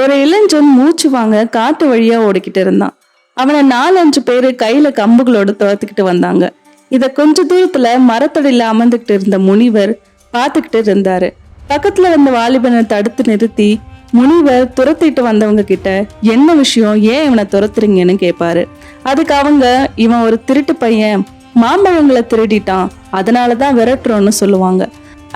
ஒரு இளைஞன் மூச்சு வாங்க காட்டு வழியா ஓடிக்கிட்டு இருந்தான். அவனை நாலஞ்சு பேரு கையில கம்புகளோட துரத்துக்கிட்டு வந்தாங்க. இத கொஞ்ச தூரத்துல மரத்தடியில அமர்ந்துகிட்டு இருந்த முனிவர் பார்த்துக்கிட்டு இருந்தாரு. பக்கத்துல வந்த வாலிபனை தடுத்து நிறுத்தி முனிவர் துரத்திட்டு வந்தவங்க கிட்ட என்ன விஷயம்? ஏன் இவனை துரத்துறீங்கன்னு கேட்பாரு அதுக்கு அவங்க இவன் ஒரு திருட்டு பையன். மாம்பழங்களை திருடிட்டான். அதனாலதான் விரட்டுறோன்னு சொல்லுவாங்க.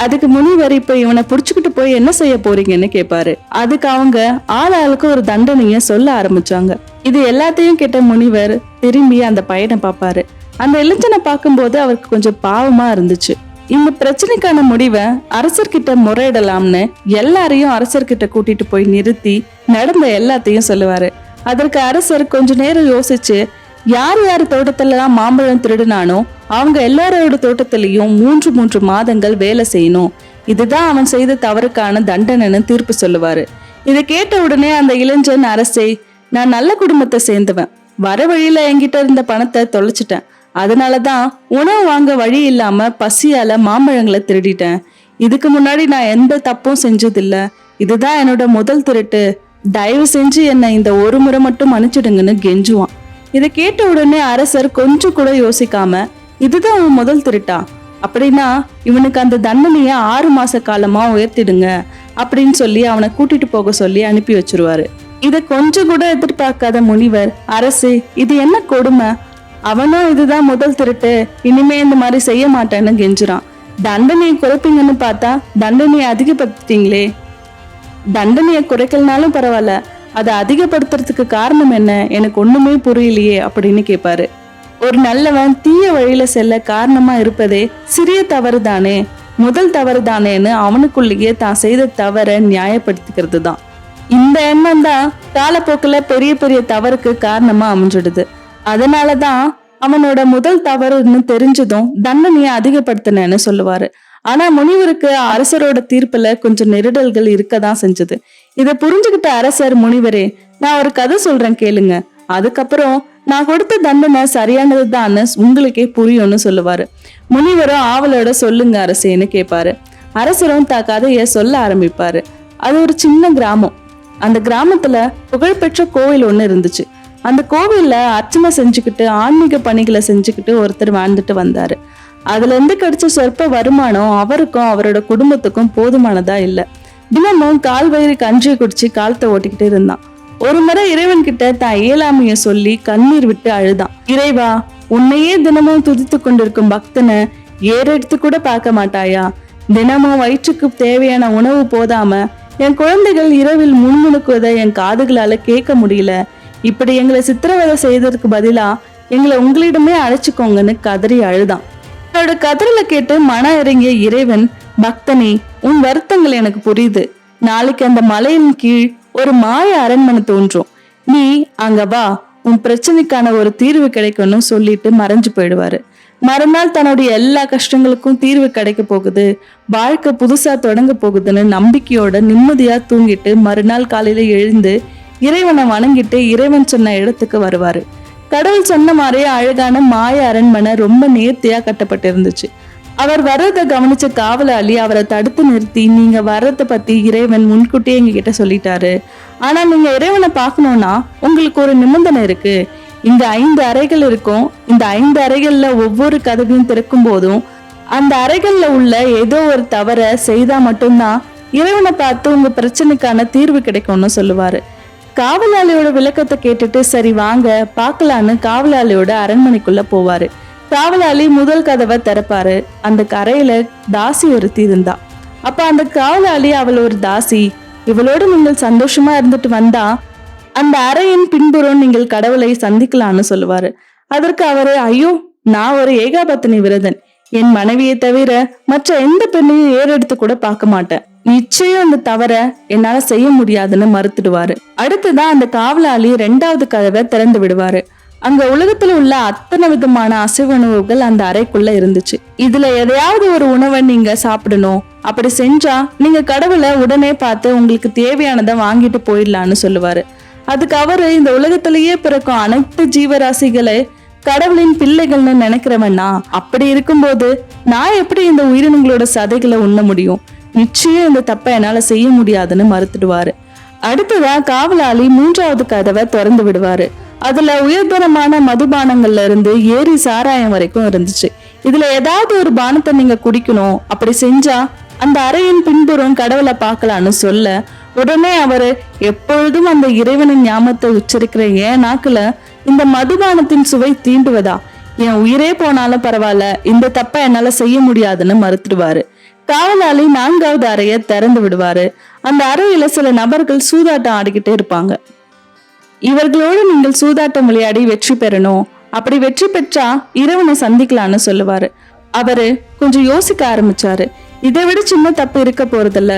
அதுக்கு முனிவர் இப்ப இவனை புடிச்சுக்கிட்டு போய் என்ன செய்ய போறீங்கன்னு கேட்பாரு அதுக்கு அவங்க ஆள் ஆளுக்கு ஒரு தண்டனைய சொல்ல ஆரம்பிச்சாங்க. இது எல்லாத்தையும் கேட்ட முனிவர் திரும்பி அந்த பையனை பார்ப்பாரு. அந்த இளைஞனை பார்க்கும்போது அவருக்கு கொஞ்சம் பாவமா இருந்துச்சு. இந்த பிரச்சனைக்கான முடிவை அரசர்கிட்ட முறையிடலாம்னு எல்லாரையும் அரசர்கிட்ட கூட்டிட்டு போய் நிறுத்தி நடந்த எல்லாத்தையும் சொல்லுவாரு. அதற்கு அரசர் கொஞ்ச நேரம் யோசிச்சு யார் யார் தோட்டத்திலலாம் மாம்பழம் திருடினானோ அவங்க எல்லாரோட தோட்டத்திலையும் மூன்று மூன்று மாதங்கள் வேலை செய்யணும். இதுதான் அவன் செய்த தவறுக்கான தண்டனைன்னு தீர்ப்பு சொல்லுவாரு. இதை கேட்ட உடனே அந்த இளைஞன் அரசே நான் நல்ல குடும்பத்தை சேர்ந்தவன். வர வழியில என்கிட்ட இருந்த பணத்தை தொலைச்சிட்டேன். அதனாலதான் உணவு வாங்க வழி இல்லாம பசியால மாம்பழங்களை திருடிட்டேன். இதுக்கு முன்னாடி நான் எந்த தப்பும் செஞ்சதில்ல. இதுதான் என்னோட முதல் திருட்டு. தயவு செஞ்சு என்னை இந்த ஒரு முறை மட்டும் மன்னிச்சிடுங்கன்னு கெஞ்சுவான். இதை கேட்ட உடனே அரசர் கொஞ்சம் கூட யோசிக்காம இதுதான் அவன் முதல் திருட்டா? அப்படின்னா இவனுக்கு அந்த தண்டனையை ஆறு மாச காலமா உயர்த்திடுங்க அப்படின்னு சொல்லி அவனை கூட்டிட்டு போக சொல்லி அனுப்பி வச்சிருவாரு. இதை கொஞ்சம் கூட எதிர்பார்க்காத முனிவர் அரசு இது என்ன கொடுமை? அவனும் இதுதான் முதல் திருட்டு இனிமே இந்த மாதிரி செய்ய மாட்டேன்னு கெஞ்சுறான். தண்டனையை குறைப்பீங்கன்னு பார்த்தா தண்டனையை அதிகப்படுத்திட்டீங்களே. தண்டனையை குறைக்கலனாலும் பரவாயில்ல அதை அதிகப்படுத்துறதுக்கு காரணம் என்ன? எனக்கு ஒண்ணுமே புரியலையே அப்படின்னு கேட்பாரு ஒரு நல்லவன் தீய வழியில செல்ல காரணமா இருப்பதே சிறிய தவறு தானே முதல் தவறு தானேன்னு அவனுக்குள்ளேயே தான் செய்த தவறை நியாயப்படுத்திக்கிறது தான் இந்த எண்ணம் தான் காலப்போக்கில் பெரிய பெரிய தவறுக்கு காரணமா அமைஞ்சிடுது. அதனாலதான் அவனோட முதல் தவறுன்னு தெரிஞ்சதும் தண்டனையை அதிகப்படுத்தினேன்னு சொல்லுவாரு. ஆனா முனிவருக்கு அரசரோட தீர்ப்புல கொஞ்சம் நெருடல்கள் இருக்கதான் செஞ்சது. இதை புரிஞ்சுக்கிட்ட அரசர் முனிவரே நான் ஒரு கதை சொல்றேன் கேளுங்க. அதுக்கப்புறம் நான் கொடுத்த தண்டனை சரியானது தான் உங்களுக்கே புரியும்னு சொல்லுவாரு. முனிவரும் ஆவலோட சொல்லுங்க அரசேன்னு கேட்பாரு அரசரும் த கதைய சொல்ல ஆரம்பிப்பாரு. அது ஒரு சின்ன கிராமம். அந்த கிராமத்துல புகழ்பெற்ற கோவில் ஒன்று இருந்துச்சு. அந்த கோவில்ல அர்ச்சனை செஞ்சுக்கிட்டு ஆன்மீக பணிகளை செஞ்சுக்கிட்டு ஒருத்தர் வாழ்ந்துட்டு வந்தாரு. அதுல இருந்து கிடைச்ச சொற்ப வருமானம் அவருக்கும் அவரோட குடும்பத்துக்கும் போதுமானதா இல்லை. தினமும் கால் வயிறு கஞ்சியை குடிச்சு காலத்தை ஓட்டிக்கிட்டு இருந்தான். ஒரு முறை இறைவன் கிட்ட தான் இயலாமைய சொல்லி கண்ணீர் விட்டு அழுதான். இறைவா உன்னையே தினமும் துதித்து கொண்டிருக்கும் பக்தனை ஏறெடுத்து கூட பார்க்க மாட்டாயா? தினமும் வயிற்றுக்கு தேவையான உணவு போதாம என் குழந்தைகள் இரவில் முன்முணுக்குவதை என் காதுகளால கேட்க முடியல. இப்படி எங்களை சித்திரவதை செய்ததற்கு பதிலா எங்களை உங்களிடமே அழைச்சிக்கோங்கன்னு கதறி அழுதான். அவரோட கதறலை கேட்டு மன இறங்கிய இறைவன் பக்தனே உன் வருத்தங்கள் எனக்கு புரியுது. நாளைக்கு அந்த மலையின் கீழ் ஒரு மாய அரண்மனை தோன்றும். நீ அங்க வா உன் பிரச்சனைக்கான ஒரு தீர்வு கிடைக்கும்னு சொல்லிட்டு மறைஞ்சு போயிடுவாரு. மறுநாள் தன்னுடைய எல்லா கஷ்டங்களுக்கும் தீர்வு கிடைக்க போகுது. வாழ்க்கை புதுசா தொடங்க போகுதுன்னு நம்பிக்கையோட நிம்மதியா தூங்கிட்டு மறுநாள் காலையில எழுந்து இறைவனை வணங்கிட்டு இறைவன் சொன்ன இடத்துக்கு வருவாரு. கடவுள் சொன்ன மாதிரியே அழகான மாய அரண்மனை ரொம்ப நேர்த்தியா கட்டப்பட்டிருந்துச்சு. அவர் வர்றதை கவனிச்ச காவலாளி அவரை தடுத்து நிறுத்தி நீங்க வர்றதை பத்தி இறைவன் முன்கூட்டியே எங்ககிட்ட சொல்லிட்டாரு. ஆனா நீங்க இறைவனை பார்க்கணும்னா உங்களுக்கு ஒரு நிபந்தனை இருக்கு. இங்க ஐந்து அறைகள் இருக்கும். இந்த ஐந்து அறைகள்ல ஒவ்வொரு கதவையும் திறக்கும் போதும் அந்த அறைகள்ல உள்ள ஏதோ ஒரு தவற செய்தா மட்டும்தான் இறைவனை பார்த்து உங்க பிரச்சனைக்கான தீர்வு கிடைக்கும்னு சொல்லுவாரு. காவலாளியோட விளக்கத்தை கேட்டுட்டு சரி வாங்க பார்க்கலான்னு காவலாளியோட அரண்மனைக்குள்ள போவாரு. காவலாளி முதல் கதவை திறப்பாரு. அந்த கரையில தாசி ஒருத்தி இருந்தா. அப்ப அந்த காவலாளி அவள் ஒரு தாசி இவளோட நீங்கள் சந்தோஷமா இருந்துட்டு வந்தா அந்த அறையின் பின்புறம் நீங்கள் கடவுளை சந்திக்கலாம்னு சொல்லுவாரு. அதற்கு அவரு ஐயோ நான் ஒரு ஏகாபத்தினி விரதன். என் மனைவியை தவிர மற்ற எந்த பெண்ணையும் ஏறெடுத்து கூட பார்க்க மாட்டேன். நிச்சயம் அந்த தவற என்னால செய்ய முடியாதுன்னு மறுத்துடுவாரு. அடுத்துதான் அந்த காவலாளி ரெண்டாவது கதவை திறந்து விடுவாரு. அங்க உலகத்துல உள்ள அத்தனை விதமான அசைவ உணவுகள் அந்த அறைக்குள்ள இருந்துச்சு. இதுல எதையாவது ஒரு உணவை நீங்க சாப்பிடணும் அப்படி செஞ்சா நீங்க கடவுளை உடனே பார்த்து உங்களுக்கு தேவையானதை வாங்கிட்டு போயிடலான்னு சொல்லுவாரு. அதுக்கு அவரு இந்த உலகத்திலேயே பிறக்கும் அனைத்து ஜீவராசிகளை கடவுளின் பிள்ளைகள்னு நினைக்கிறவன்னா அப்படி இருக்கும்போது நான் எப்படி இந்த உயிரினங்களோட சதைகளை உண்ண முடியும்? நிச்சயம் இந்த தப்பை என்னால செய்ய முடியாதுன்னு மறுத்துடுவாரு. அடுத்ததா காவலாளி மூன்றாவது கதவை திறந்து விடுவாரு. அதுல உயர்தரமான மதுபானங்கள்ல இருந்து ஏரி சாராயம் வரைக்கும் இருந்துச்சு. இதுல ஏதாவது ஒரு பானத்தை நீங்க குடிக்கணும் அப்படி செஞ்சா அந்த அறையின் பின்புறம் கடவுளை பார்க்கலான்னு சொல்ல உடனே அவரு எப்பொழுதும் அந்த இறைவனின் ஞாபகத்தை உச்சரிக்கிற ஏன் நாக்குல இந்த மதுபானத்தின் சுவை தீண்டுவதா? என் உயிரே போனாலும் பரவாயில்ல இந்த தப்ப என்னால செய்ய முடியாதுன்னு மறுத்துடுவாரு. காவலாளி நான்காவது அறையை திறந்து விடுவாரு. அந்த அறையில சில நபர்கள் சூதாட்டம் ஆடிக்கிட்டே இருப்பாங்க. இவர்களோடு நீங்கள் சூதாட்டம் விளையாடி வெற்றி பெறணும். அப்படி வெற்றி பெற்றா இரவனை சந்திக்கலாம்னு சொல்லுவாரு. அவரு கொஞ்சம் யோசிக்க ஆரம்பிச்சாரு. இதை விட சின்ன தப்பு இருக்க போறதில்ல.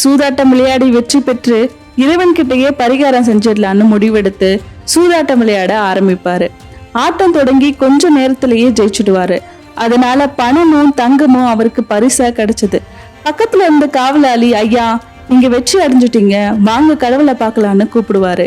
சூதாட்டம் விளையாடி வெற்றி பெற்று இறைவன் கிட்டேயே பரிகாரம் செஞ்சிடலான்னு முடிவெடுத்து சூதாட்டம் விளையாட ஆரம்பிப்பாரு. ஆட்டம் தொடங்கி கொஞ்ச நேரத்திலேயே ஜெயிச்சுடுவாரு. அதனால பணமும் தங்கமும் அவருக்கு பரிசா கிடைச்சது. பக்கத்துல இருந்த காவலாளி ஐயா நீங்க வெற்றி அடைஞ்சிட்டீங்க. வாங்க கடவுளை பார்க்கலான்னு கூப்பிடுவாரு.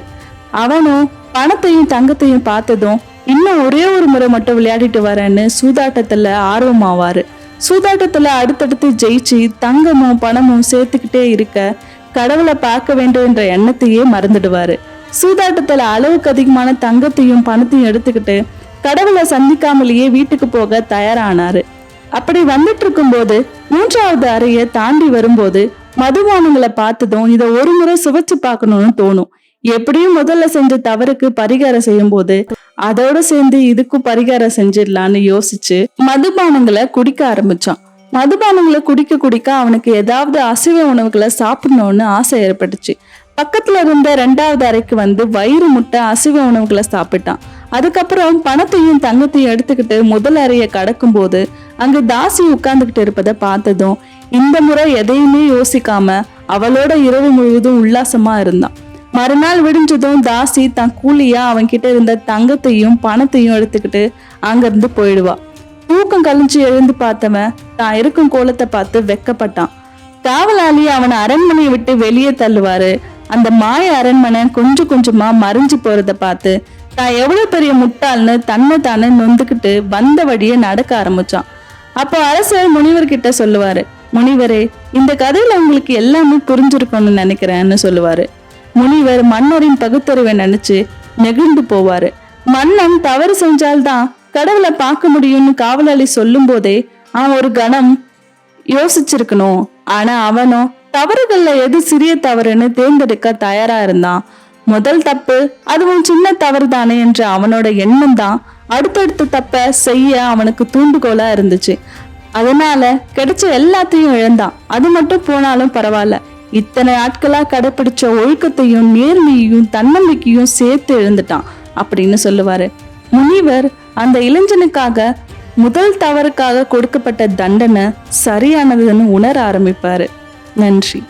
அவனும் பணத்தையும் தங்கத்தையும் பார்த்ததும் இன்னும் ஒரே ஒரு முறை மட்டும் விளையாடிட்டு வரேன்னு சூதாட்டத்துல ஆர்வமாவாரு. சூதாட்டத்துல அடுத்தடுத்து ஜெயிச்சு தங்கமும் பணமும் சேர்த்துக்கிட்டே இருக்க கடவுளை பார்க்க வேண்டும் என்ற எண்ணத்தையே மறந்துடுவாரு. சூதாட்டத்துல அளவுக்கு அதிகமான தங்கத்தையும் பணத்தையும் எடுத்துக்கிட்டு கடவுளை சந்திக்காமலேயே வீட்டுக்கு போக தயாரானாரு. அப்படி வந்துட்டு இருக்கும்போது மூன்றாவது அறையை தாண்டி வரும்போது மதுபானங்களை பார்த்ததும் இதை ஒரு முறை சுவைச்சு பார்க்கணும்னு தோணும். எப்படியும் முதல்ல செஞ்ச தவறுக்கு பரிகாரம் செய்யும் போது அதோட சேர்ந்து இதுக்கும் பரிகாரம் செஞ்சிடலான்னு யோசிச்சு மதுபானங்களை குடிக்க ஆரம்பிச்சான். மதுபானங்களை குடிக்க குடிக்க அவனுக்கு ஏதாவது அசைவ உணவுகளை சாப்பிடணும்னு ஆசை ஏற்பட்டுச்சு. பக்கத்துல இருந்த ரெண்டாவது அறைக்கு வந்து வயிறு முட்டை அசைவ உணவுகளை சாப்பிட்டான். அதுக்கப்புறம் பணத்தையும் தங்கத்தையும் எடுத்துக்கிட்டு முதல் அறையை கடக்கும் போது அங்கு தாசி உட்கார்ந்துகிட்டு இருப்பதை பார்த்ததும் இந்த முறை எதையுமே யோசிக்காம அவளோட இரவு முழுவதும் உல்லாசமா இருந்தான். மறுநாள் விடிஞ்சதும் தாசி தான் கூலியா அவன்கிட்ட இருந்த தங்கத்தையும் பணத்தையும் எடுத்துக்கிட்டு அங்கிருந்து போயிடுவா. தூக்கம் கழிஞ்சு எழுந்து பார்த்தவன் தான் இருக்கும் கோலத்தை பார்த்து வெக்கப்பட்டான். காவலாளி அவனை அரண்மனையை விட்டு வெளியே தள்ளுவாரு. அந்த மாய அரண்மனை கொஞ்சம் கொஞ்சமா மறைஞ்சு போறத பார்த்து தான் எவ்வளவு பெரிய முட்டாள்னு தன்னை தானே நொந்துக்கிட்டு வந்த வழியே நடக்க ஆரம்பிச்சான். அப்போ அரசர் முனிவர் கிட்ட சொல்லுவாரு முனிவரே இந்த கதையில உங்களுக்கு எல்லாமே புரிஞ்சிருக்கும்னு நினைக்கிறேன்னு சொல்லுவாரு. முனிவர் மன்னரின் பகுத்தறிவை நினைச்சு நெகிழ்ந்து போவாரு. மன்னன் தவறு செஞ்சால்தான் கடவுளை பார்க்க முடியும்னு காவலாளி சொல்லும் போதே அவன் ஒரு கணம் யோசிச்சிருக்கணும். ஆனா அவனும் தவறுகள்ல எது சிறிய தவறுன்னு தேர்ந்தெடுக்க தயாரா இருந்தான். முதல் தப்பு அதுவும் சின்ன தவறு தானே என்ற அவனோட எண்ணம் தான் அடுத்தடுத்த தப்ப செய்ய அவனுக்கு தூண்டுகோலா இருந்துச்சு. அதனால கிடைச்ச எல்லாத்தையும் இழந்தான். அது மட்டும் போனாலும் பரவாயில்ல. இத்தனை ஆட்களா கடைபிடிச்ச ஒழுக்கத்தையும் நேர்மையையும் தன்னம்பிக்கையும் சேர்த்து எழுந்துட்டான் அப்படின்னு சொல்லுவாரு. முனிவர் அந்த இளைஞனுக்காக முதல் தவறுக்காக கொடுக்கப்பட்ட தண்டனை சரியானதுன்னு உணர ஆரம்பிப்பாரு. நன்றி.